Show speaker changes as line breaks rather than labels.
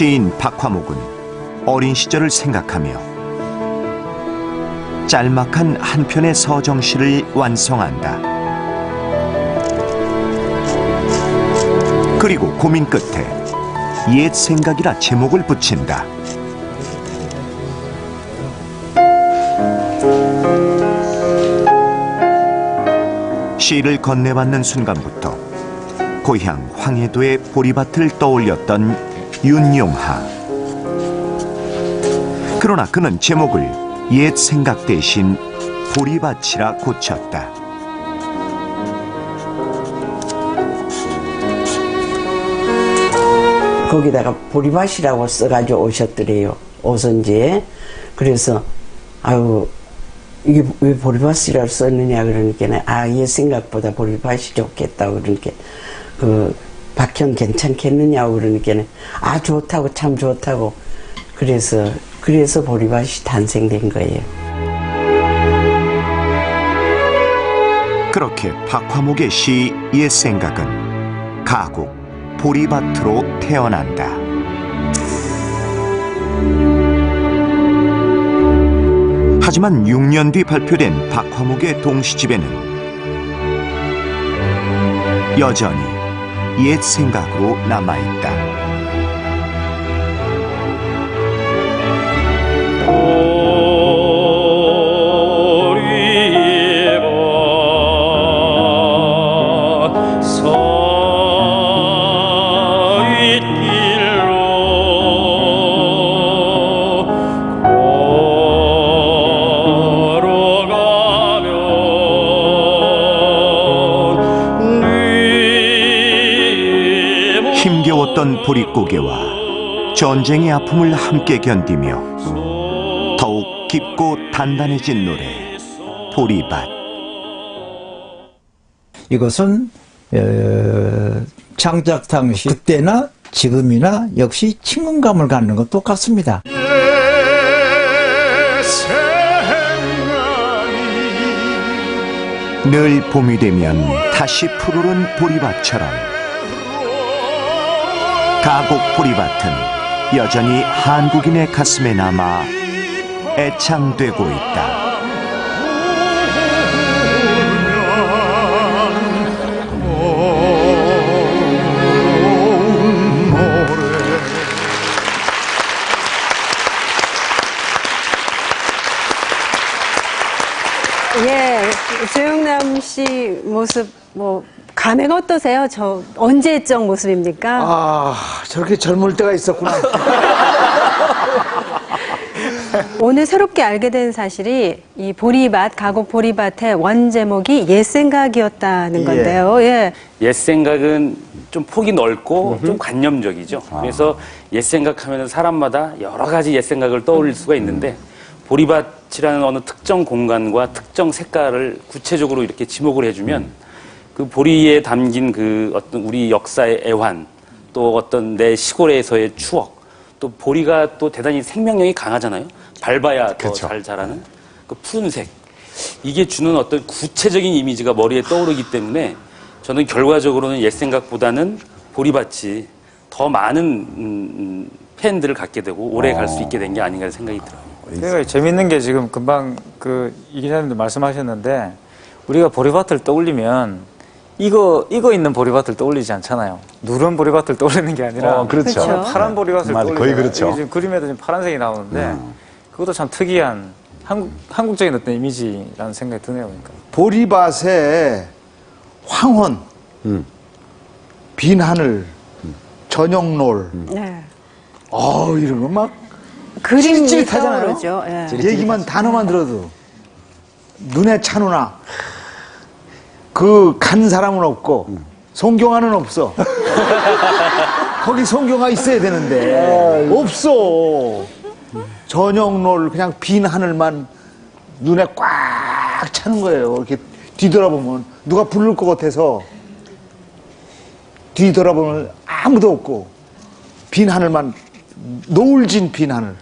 시인 박화목은 어린 시절을 생각하며 짤막한 한 편의 서정시를 완성한다. 그리고 고민 끝에 옛 생각이라 제목을 붙인다. 시를 건네받는 순간부터 고향 황해도의 보리밭을 떠올렸던 윤용하. 그러나 그는 제목을 옛 생각 대신 보리밭이라 고쳤다.
거기다가 보리밭이라고 써가지고 오셨더래요. 오선지에. 그래서, 아유, 이게 왜 보리밭이라고 썼느냐 그러니까, 아, 얘 생각보다 보리밭이 좋겠다. 그러니까, 그, 박형 괜찮겠느냐고 그러니까, 아, 좋다고, 참 좋다고. 그래서, 그래서 보리밭이 탄생된 거예요.
그렇게 박화목의 시 옛 생각은 가곡 보리밭으로 태어난다. 하지만 6년 뒤 발표된 박화목의 동시집에는 여전히 옛 생각으로 남아있다.
몸
힘겨웠던 보릿고개와 전쟁의 아픔을 함께 견디며 더욱 깊고 단단해진 노래 보리밭
이것은 어, 창작 당시 그때나 지금이나 역시 친근감을 갖는 것 똑같습니다.
늘 봄이 되면 다시 푸르른 보리밭처럼 가곡 보리밭은 여전히 한국인의 가슴에 남아 애창되고 있다.
예, 조영남 씨 모습 뭐 감회가 어떠세요? 저 언제적 모습입니까?
아, 저렇게 젊을 때가 있었구나.
오늘 새롭게 알게 된 사실이 이 보리밭 가곡 보리밭의 원 제목이 옛 생각이었다는 건데요. 예.
옛 생각은 좀 폭이 넓고 좀 관념적이죠. 그래서 옛 생각 하면 사람마다 여러 가지 옛 생각을 떠올릴 수가 있는데 보리밭이라는 어느 특정 공간과 특정 색깔을 구체적으로 이렇게 지목을 해주면 그 보리에 담긴 그 어떤 우리 역사의 애환 또 어떤 내 시골에서의 추억 또 보리가 또 대단히 생명력이 강하잖아요. 밟아야 더 잘 자라는 그 푸른색 이게 주는 어떤 구체적인 이미지가 머리에 떠오르기 때문에 저는 결과적으로는 옛 생각보다는 보리밭이 더 많은 음, 음, 팬들을 갖게 되고 오래 갈 수 있게 된 게 아닌가 생각이 들어요.
그러니까 재밌는 게 지금 금방 그 이 기자님도 말씀하셨는데 우리가 보리밭을 떠올리면 이거 이거 있는 보리밭을 떠올리지 않잖아요. 누런 보리밭을 떠올리는 게 아니라
어, 그렇죠.
그렇죠.
파란 보리밭을
맞아,
떠올리잖아요.
거의 그렇죠.
이게 지금 그림에도 지금 파란색이 나오는데 그것도 참 특이한 한국 한국적인 어떤 이미지라는 생각이 드네요. 그러니까.
보리밭에 황혼, 빈 하늘, 저녁놀,
네.
어 이런 거막
그림이
찌릿찌릿하잖아요.
떠오르죠. 예.
얘기만 단어만 들어도 눈에 차누나 그 간 사람은 없고 송경화는 없어. 거기 송경화 있어야 되는데 없어. 저녁놀 그냥 빈 하늘만 눈에 꽉 차는 거예요. 이렇게 뒤돌아보면 누가 부를 것 같아서 뒤돌아보면 아무도 없고 빈 하늘만 노을진 빈 하늘.